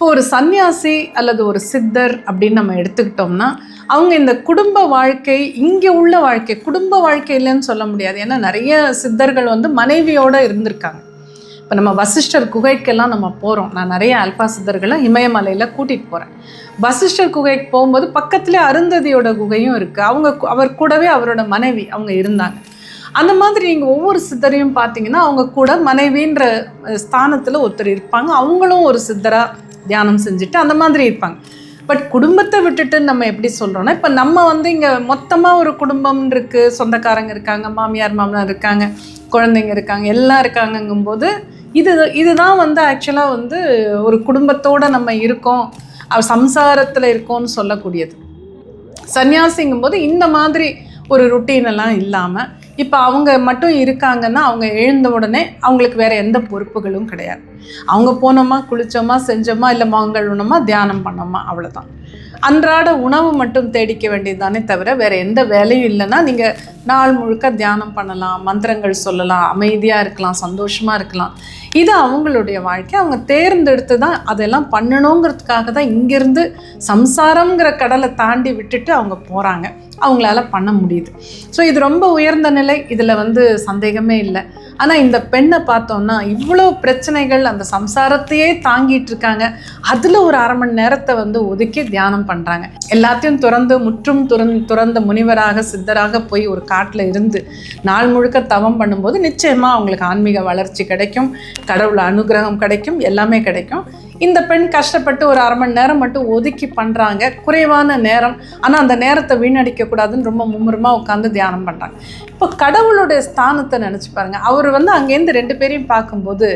இப்போ ஒரு சந்நியாசி அல்லது ஒரு சித்தர் அப்படின்னு நம்ம எடுத்துக்கிட்டோம்னா அவங்க இந்த குடும்ப வாழ்க்கை இங்கே உள்ள வாழ்க்கை குடும்ப வாழ்க்கை இல்லைன்னு சொல்ல முடியாது. ஏன்னா நிறைய சித்தர்கள் வந்து மனைவியோடு இருந்திருக்காங்க. இப்போ நம்ம வசிஷ்டர் குகைக்கெல்லாம் நம்ம போகிறோம் நான் நிறைய அல்பா சித்தர்களை இமயமலையில் கூட்டிகிட்டு போகிறேன் வசிஷ்டர் குகைக்கு போகும்போது பக்கத்துலேயே அருந்ததியோட குகையும் இருக்குது அவங்க அவர் கூடவே அவரோட மனைவி அவங்க இருந்தாங்க. அந்த மாதிரி நீங்கள் ஒவ்வொரு சித்தரையும் பார்த்தீங்கன்னா அவங்க கூட மனைவின்ற ஸ்தானத்தில் ஒருத்தர் இருப்பாங்க. அவங்களும் ஒரு சித்தராக தியானம் செஞ்சுட்டு அந்த மாதிரி இருப்பாங்க. பட் குடும்பத்தை விட்டுட்டு நம்ம எப்படி சொல்கிறோன்னா இப்போ நம்ம வந்து இங்கே மொத்தமாக ஒரு குடும்பம் இருக்குது சொந்தக்காரங்க இருக்காங்க மாமியார் மாமனார் இருக்காங்க குழந்தைங்க இருக்காங்க எல்லாம் இருக்காங்கங்கும்போது இது இதுதான் வந்து ஆக்சுவலாக வந்து ஒரு குடும்பத்தோடு நம்ம இருக்கோம். சம்சாரத்தில் இருக்கோம்னு சொல்லக்கூடியது. சன்னியாசிங்கும் போது இந்த மாதிரி ஒரு routine எல்லாம் இல்லாமல் இப்போ அவங்க மட்டும் இருக்காங்கன்னா அவங்க எழுந்த உடனே அவங்களுக்கு வேற எந்த பொறுப்புகளும் கிடையாது. அவங்க போனோமா குளிச்சோமா செஞ்சோமா இல்லை மங்கழுனோமா தியானம் பண்ணோமா அவ்வளோதான் அன்றாட உணவு மட்டும் தேடிக்க வேண்டியதுதானே தவிர வேற எந்த வேலையும் இல்லைன்னா நீங்கள் நாள் முழுக்க தியானம் பண்ணலாம் மந்திரங்கள் சொல்லலாம் அமைதியாக இருக்கலாம் சந்தோஷமாக இருக்கலாம். இது அவங்களுடைய வாழ்க்கை. அவங்க தேர்ந்தெடுத்து தான் அதெல்லாம் பண்ணணுங்கிறதுக்காக தான் இங்கேருந்து சம்சாரங்கிற கடலை தாண்டி விட்டுட்டு அவங்க போகிறாங்க அவங்களால பண்ண முடியுது. ஸோ இது ரொம்ப உயர்ந்த நிலை. இதில் வந்து சந்தேகமே இல்லை. ஆனால் இந்த பெண்ணை பார்த்தோம்னா இவ்வளோ பிரச்சனைகள் அந்த சம்சாரத்தையே தாங்கிட்டு இருக்காங்க. அதில் ஒரு அரை மணி நேரத்தை வந்து ஒதுக்கி தியானம் பண்ணுறாங்க எல்லாத்தையும் துறந்து முற்றும் துறந் துறந்த முனிவராக சித்தராக போய் ஒரு காட்டில் இருந்து நாள் முழுக்க தவம் பண்ணும்போது நிச்சயமாக அவங்களுக்கு ஆன்மீக வளர்ச்சி கிடைக்கும். கடவுள் அனுகிரகம் கிடைக்கும். எல்லாமே கிடைக்கும். இந்த பெண் கஷ்டப்பட்டு ஒரு அரை மணி நேரம் மட்டும் ஒதுக்கி பண்ணுறாங்க குறைவான நேரம். ஆனால் அந்த நேரத்தை வீணடிக்கக்கூடாதுன்னு ரொம்ப மும்முரமாக உட்காந்து தியானம் பண்ணுறாங்க இப்போ கடவுளுடைய ஸ்தானத்தை நினச்சி பாருங்க. அவர் வந்து அங்கேருந்து ரெண்டு பேரையும் பார்க்கும்போது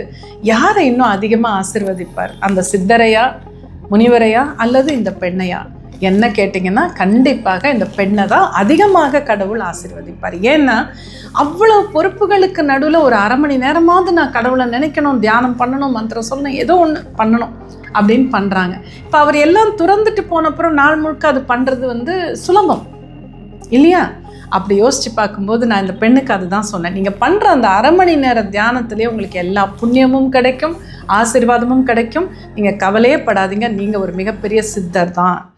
யாரை இன்னும் அதிகமாக ஆசிர்வதிப்பார்? அந்த சித்தரையா முனிவரையா அல்லது இந்த பெண்ணையா? என்ன கேட்டிங்கன்னா கண்டிப்பாக இந்த பெண்ணை தான் அதிகமாக கடவுள் ஆசிர்வதிப்பார். ஏன்னா அவ்வளோ பொறுப்புகளுக்கு நடுவில் ஒரு அரை மணி நேரமாவது நான் கடவுளை நினைக்கணும் தியானம் பண்ணணும் மந்திரம் சொல்லணும் ஏதோ ஒன்று பண்ணணும் அப்படின்னு பண்ணுறாங்க இப்போ அவர் எல்லாம் துறந்துட்டு போனப்புறம் நாள் முழுக்க அது பண்ணுறது வந்து சுலபம். இல்லையா? அப்படி யோசித்து பார்க்கும்போது நான் இந்த பெண்ணுக்கு அதுதான் சொன்னேன். நீங்கள் பண்ணுற அந்த அரை மணி நேர தியானத்திலே உங்களுக்கு எல்லா புண்ணியமும் கிடைக்கும் ஆசீர்வாதமும் கிடைக்கும். நீங்கள் கவலையே படாதீங்க. நீங்கள் ஒரு மிகப்பெரிய சித்தர் தான்.